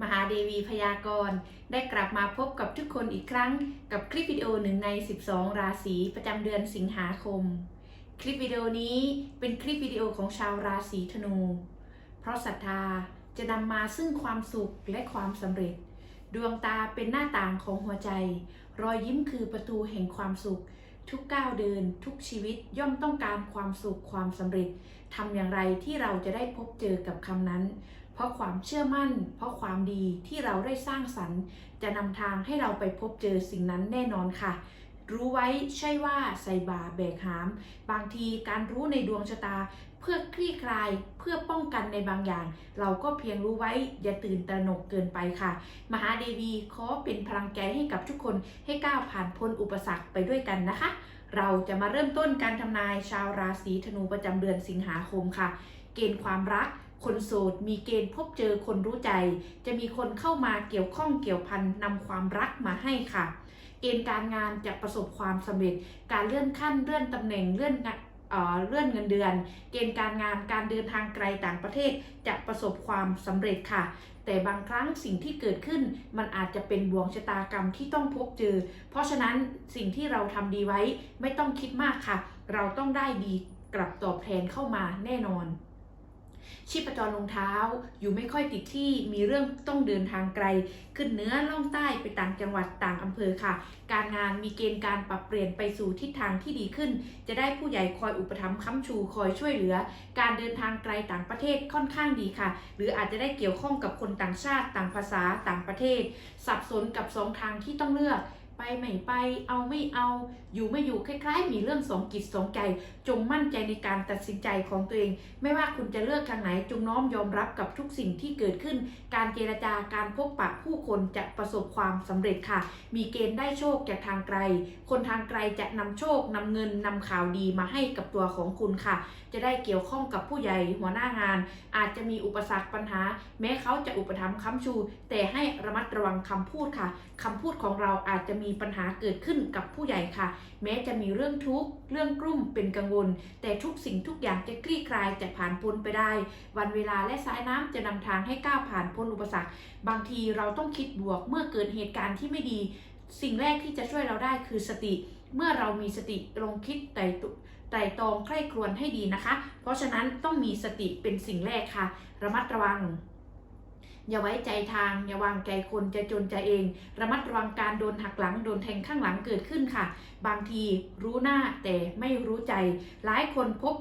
มหาเดวีพยากรณ์ได้กลับมาพบกับทุกคนอีกครั้ง กับคลิปวิดีโอหนึ่งใน 12 ราศีประจำเดือนสิงหาคม คลิปวิดีโอนี้เป็นคลิปวิดีโอของชาวราศีธนู เพราะศรัทธาจะนำมาซึ่งความสุขและความสำเร็จ ดวงตาเป็นหน้าต่างของหัวใจ รอยยิ้มคือประตูแห่งความสุข ทุกก้าวเดิน ทุกชีวิตย่อมต้องการความสุขความสำเร็จทำอย่างไรที่เราจะได้พบเจอกับคำนั้น ราะความเชื่อมั่น เพราะความดีที่เราได้สร้างสรรค์ จะนำทางให้เราไปพบเจอสิ่งนั้นแน่นอนค่ะ รู้ไว้ใช่ว่าใส่บาแบกหาม บางทีการรู้ในดวงชะตา เพื่อคลี่คลายเพื่อป้องกันในบางอย่าง เราก็เพียงรู้ไว้อย่าตื่นตระหนกเกินไปค่ะ มหาเดวีขอเป็นพลังใจให้กับทุกคนให้ก้าวผ่านพ้นอุปสรรคไปด้วยกันนะคะ เราจะมาเริ่มต้นการทำนายชาวราศีธนูประจำเดือนสิงหาคมค่ะ เกณฑ์ความรัก คนโสดมีเกณฑ์พบเจอคนรู้ใจ จะมีคนเข้ามาเกี่ยวข้องเกี่ยวพันนำความรักมาให้ค่ะ เกณฑ์การงานจะประสบความสำเร็จ การเลื่อนขั้นเลื่อนตำแหน่งเลื่อนเลื่อนเงินเดือน เกณฑ์การงานการเดินทางไกลต่างประเทศจะประสบความสำเร็จค่ะ แต่บางครั้งสิ่งที่เกิดขึ้นมันอาจจะเป็นบ่วงชะตากรรมที่ต้องพบเจอ เพราะฉะนั้นสิ่งที่เราทำดีไว้ไม่ต้องคิดมากค่ะ เราต้องได้ดีกลับตอบแทนเข้ามาแน่นอน ชีพจรลงเท้า อยู่ไม่ค่อยติดที่มีเรื่องต้องเดินทางไกล ขึ้นเนื้อล่องใต้ไปต่างจังหวัดต่างอำเภอค่ะ การงานมีเกณฑ์การปรับเปลี่ยนไปสู่ทิศทางที่ดีขึ้น จะได้ผู้ใหญ่คอยอุปถัมภ์ค้ำชูคอยช่วยเหลือ การเดินทางไกลต่างประเทศค่อนข้างดีค่ะ หรืออาจจะได้เกี่ยวข้องกับคนต่างชาติต่างภาษาต่างประเทศ สับสนกับสองทางที่ต้องเลือก ไปไม่ไป เอาไม่เอา อยู่ไม่อยู่คล้ายๆ มีเรื่องสองกิจสองใจ จงมั่นใจในการตัดสินใจของตัวเอง ไม่ว่าคุณจะเลือกทางไหน จงน้อมยอมรับกับทุกสิ่งที่เกิดขึ้น การเจรจาการพบปะผู้คนจะประสบความสำเร็จค่ะ มีเกณฑ์ได้โชคจากทางไกล คนทางไกลจะนำโชคนำเงินนำข่าวดีมาให้กับตัวของคุณค่ะ จะได้เกี่ยวข้องกับผู้ใหญ่หัวหน้างาน อาจจะมีอุปสรรคปัญหา แม้เขาจะอุปถัมภ์ค้ำชู แต่ให้ระมัดระวังคำพูดค่ะคำพูดของเราอาจจะมีีปัญหาเกิดขึ้นกับผู้ใหญ่ค่ะ แม้จะมีเรื่องทุกข์เรื่องกลุ้มเป็นกังวล แต่ทุกสิ่งทุกอย่างจะคลี่คลายจะผ่านพ้นไปได้ วันเวลาและสายน้ำจะนำทางให้ก้าวผ่านพ้นอุปสรรค บางทีเราต้องคิดบวกเมื่อเกิดเหตุการณ์ที่ไม่ดี สิ่งแรกที่จะช่วยเราได้คือสติ เมื่อเรามีสติลงคิดไต่ตุไต่ตรองใคร่ครวญให้ดีนะคะ เพราะฉะนั้นต้องมีสติเป็นสิ่งแรกค่ะ ระมัดระวัง อย่าไว้ใจทาง อย่าวางใจคนจะจนใจเอง ระมัดระวังการโดนหักหลังโดนแทงข้างหลังเกิดขึ้นค่ะ บางทีรู้หน้าแต่ไม่รู้ใจ หลายคนพบ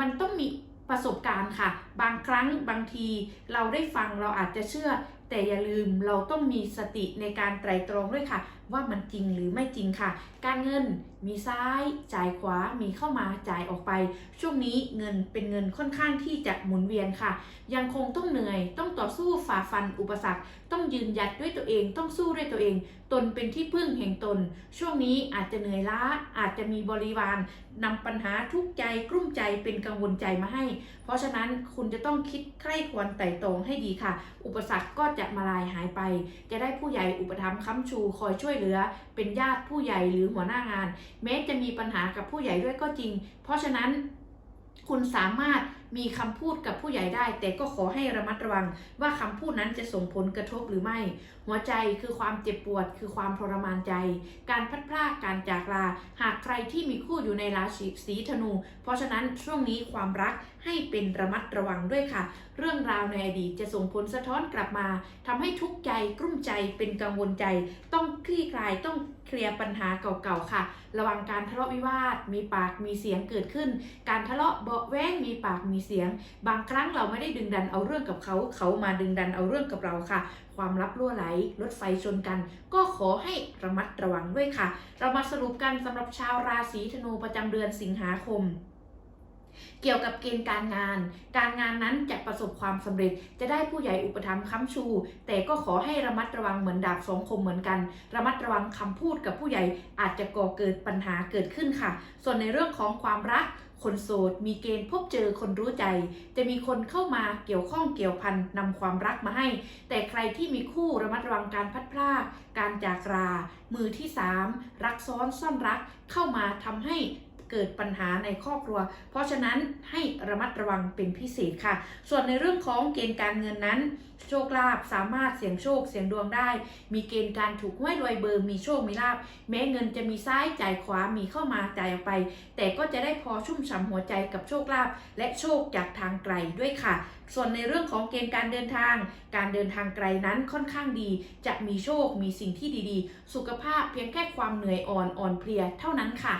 มันต้องมีประสบการณ์ค่ะ บางครั้งบางทีเราได้ฟังเราอาจจะเชื่อ แต่อย่าลืมเราต้องมีสติในการไตรตรองด้วยค่ะ ว่ามันจริงหรือไม่จริงค่ะ การเงินมีซ้ายจ่ายขวา มีเข้ามาจ่ายออกไป ช่วงนี้เงินเป็นเงินค่อนข้างที่จะหมุนเวียนค่ะ ยังคงต้องเหนื่อย ต้องต่อสู้ฝ่าฟันอุปสรรค ต้องยืนหยัดด้วยตัวเอง ต้องสู้ด้วยตัวเอง ตนเป็นที่พึ่งแห่งตน ช่วงนี้อาจจะเหนื่อยล้า อาจจะมีบริวารนำปัญหาทุกใจกลุ้มใจเป็นกังวลใจมาให้ เพราะฉะนั้นคุณจะต้องคิดใคร่ควรไต่ตรองให้ดีค่ะ อุปสรรคก็จะมาลายหายไป จะได้ผู้ใหญ่อุปถัมภ์ค้ำชูคอยช่วยเหลือ เป็นญาติผู้ใหญ่หรือหัวหน้างาน แม้จะมีปัญหากับผู้ใหญ่ด้วยก็จริง เพราะฉะนั้นคุณสามารถ มีคำพูดกับผู้ใหญ่ได้ แต่ก็ขอให้ระมัดระวังว่าคำพูดนั้นจะส่งผลกระทบหรือไม่ หัวใจคือความเจ็บปวด คือความทรมานใจ การพลัดพรากการจากลา หากใครที่มีคู่อยู่ในราศีสีธนู เพราะฉะนั้นช่วงนี้ความรักให้เป็นระมัดระวังด้วยค่ะ เรื่องราวในอดีตจะส่งผลสะท้อนกลับมาทำให้ทุกข์ใจกลุ้มใจเป็นกังวลใจ ต้องคลี่คลายต้อง เคลียร์ปัญหาเก่าๆค่ะ ระวังการทะเลาะวิวาท มีปากมีเสียงเกิดขึ้น การทะเลาะเบาแว้งมีปากมีเสียง บางครั้งเราไม่ได้ดึงดันเอาเรื่องกับเขา เขามาดึงดันเอาเรื่องกับเราค่ะ ความลับรั่วไหลรถไฟชนกัน ก็ขอให้ระมัดระวังด้วยค่ะ เรามาสรุปกันสำหรับชาวราศีธนูประจำเดือนสิงหาคม เกี่ยวกับเกณฑ์การงาน การงานนั้นจะประสบความสำเร็จ จะได้ผู้ใหญ่อุปถัมภ์ค้ำชู แต่ก็ขอให้ระมัดระวังเหมือนดาบสองคมเหมือนกัน ระมัดระวังคำพูดกับผู้ใหญ่อาจจะก่อเกิดปัญหาเกิดขึ้นค่ะ ส่วนในเรื่องของความรักคนโสดมีเกณฑ์พบเจอคนรู้ใจ จะมีคนเข้ามาเกี่ยวข้องเกี่ยวพันนำความรักมาให้ แต่ใครที่มีคู่ระมัดระวังการพัดพรากการจากรา มือที่ 3 รักซ้อนซ่อนรักเข้ามาทำให้ เกิดปัญหาในครอบครัว เพราะฉะนั้นให้ระมัดระวังเป็นพิเศษค่ะ ส่วนในเรื่องของเกณฑ์การเงินนั้น โชคลาภสามารถเสี่ยงโชคเสี่ยงดวงได้ มีเกณฑ์การถูกห้วยรวยเบอร์มีโชคมีลาภแม้เงินจะมีซ้ายจ่ายขวามีเข้ามาจ่ายออกไป แต่ก็จะได้พอชุ่มฉ่ำหัวใจกับโชคลาภและโชคจากทางไกลด้วยค่ะ ส่วนในเรื่องของเกณฑ์การเดินทาง การเดินทางไกลนั้นค่อนข้างดี จะมีโชคมีสิ่งที่ดีๆ สุขภาพเพียงแค่ความเหนื่อยอ่อนอ่อนเพลียเท่านั้นค่ะ